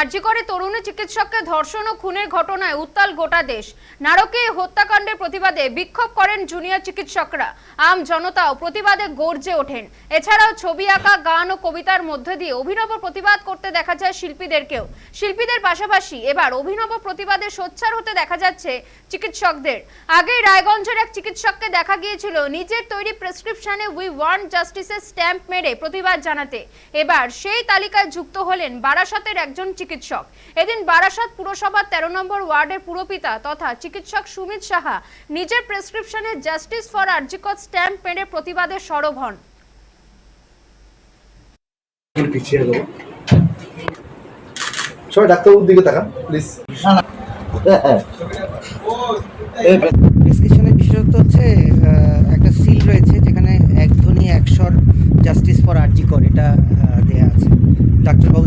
আরজিকরে তরুণী চিকিৎসককে ধর্ষণ ও খুনের ঘটনায় উত্তাল গোটা দেশ। নারকে হত্যাকাণ্ডের প্রতিবাদে বিক্ষোভ করেন জুনিয়র চিকিৎসকরা। আম জনতাও প্রতিবাদে গর্জে ওঠেন। এছাড়াও ছবি আঁকা, গান ও কবিতার মধ্যে দিয়ে অভিনব প্রতিবাদ করতে দেখা যায় শিল্পীদেরকেও। শিল্পীদের পাশাপাশি এবার অভিনব প্রতিবাদে সোচ্চার হতে দেখা যাচ্ছে চিকিৎসকদের। আগেই রায়গঞ্জের এক চিকিৎসককে দেখা গিয়েছিল, নিজের তৈরি প্রেসক্রিপশনে উই ওয়ান্ট জাস্টিসের স্ট্যাম্প মেরে প্রতিবাদ জানাতে। এবার সেই তালিকায় যুক্ত হলেন বারাসতের একজন চিকিৎসক। এদিন বারাসত পুরসভার তেরো নম্বর ওয়ার্ডের পুরপিতা তথা চিকিৎসক সুমিত সাহা নিজের প্রেসক্রিপশনে জাস্টিস ফর আর্জিকট স্ট্যাম্প মেরে প্রতিবাদে সরব হন। সবাই ডাক্তারবাবুর দিকে তাকান প্লিজ প্রেসক্রিপশনের বিশেষত্ব হচ্ছে একটা সিল রয়েছে যেখানে এক ধ্বনি একশর জাস্টিস ফর আরজি কর এটা দেয়া আছে। ডাক্তারবাবু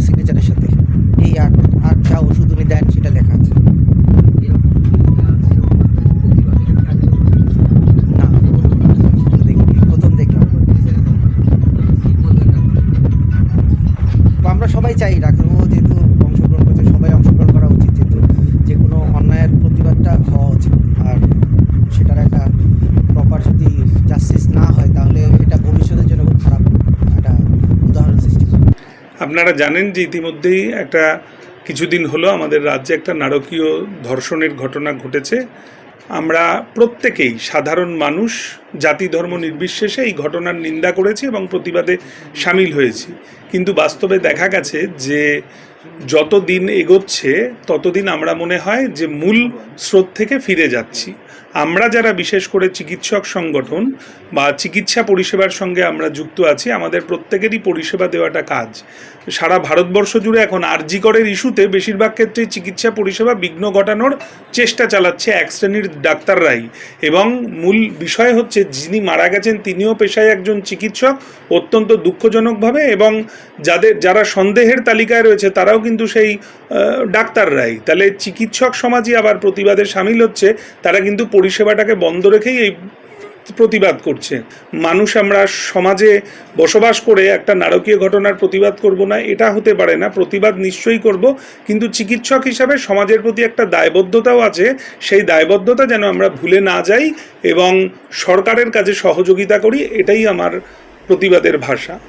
চাই ডাক্তারবাবু যেহেতু অংশগ্রহণ করছে, সবাই অংশগ্রহণ করা উচিত, যেহেতু যে কোনো অন্যায়ের প্রতিবাদটা হওয়া উচিত। আর সেটার একটা প্রপার যদি জাস্টিস না হয়, তাহলে এটা ভবিষ্যতের জন্য খুব খারাপ একটা উদাহরণ সৃষ্টি আপনারা জানেন যে ইতিমধ্যেই একটা কিছুদিন হলো আমাদের রাজ্যে একটা নারকীয় ধর্ষণের ঘটনা ঘটেছে। আমরা প্রত্যেকেই সাধারণ মানুষ জাতি, ধর্ম নির্বিশেষে এই ঘটনার নিন্দা করেছি এবং প্রতিবাদে সামিল হয়েছি। কিন্তু বাস্তবে দেখা গেছে যে যত দিন এগোচ্ছে, ততদিন আমরা মনে হয় যে মূল স্রোত থেকে ফিরে যাচ্ছি। আমরা যারা বিশেষ করে চিকিৎসক সংগঠন বা চিকিৎসা পরিষেবার সঙ্গে আমরা যুক্ত আছি, আমাদের প্রত্যেকেরই পরিষেবা দেওয়াটা কাজ। সারা ভারতবর্ষ জুড়ে এখন আরজিকরের ইস্যুতে বেশিরভাগ ক্ষেত্রে চিকিৎসা পরিষেবা বিঘ্ন ঘটানোর চেষ্টা চালাচ্ছে এক শ্রেণির ডাক্তাররাই। এবং মূল বিষয় হচ্ছে যিনি মারা গেছেন তিনিও পেশায় একজন চিকিৎসক, অত্যন্ত দুঃখজনকভাবে এবং যাদের, যারা সন্দেহের তালিকায় রয়েছে তারাও কিন্তু সেই ডাক্তাররাই। তাহলে চিকিৎসক সমাজই আবার প্রতিবাদে সামিল হচ্ছে, তারা কিন্তু পরিষেবাটাকে বন্ধ রেখেই এই প্রতিবাদ করছে। মানুষ আমরা সমাজে বসবাস করে একটা নারকীয় ঘটনার প্রতিবাদ করব না, এটা হতে পারে না, প্রতিবাদ নিশ্চয়ই করব, কিন্তু চিকিৎসক হিসাবে সমাজের প্রতি একটা দায়বদ্ধতাও আছে, সেই দায়বদ্ধতা যেন আমরা ভুলে না যাই এবং সরকারের কাজে সহযোগিতা করি, এটাই আমার প্রতিবাদের ভাষা।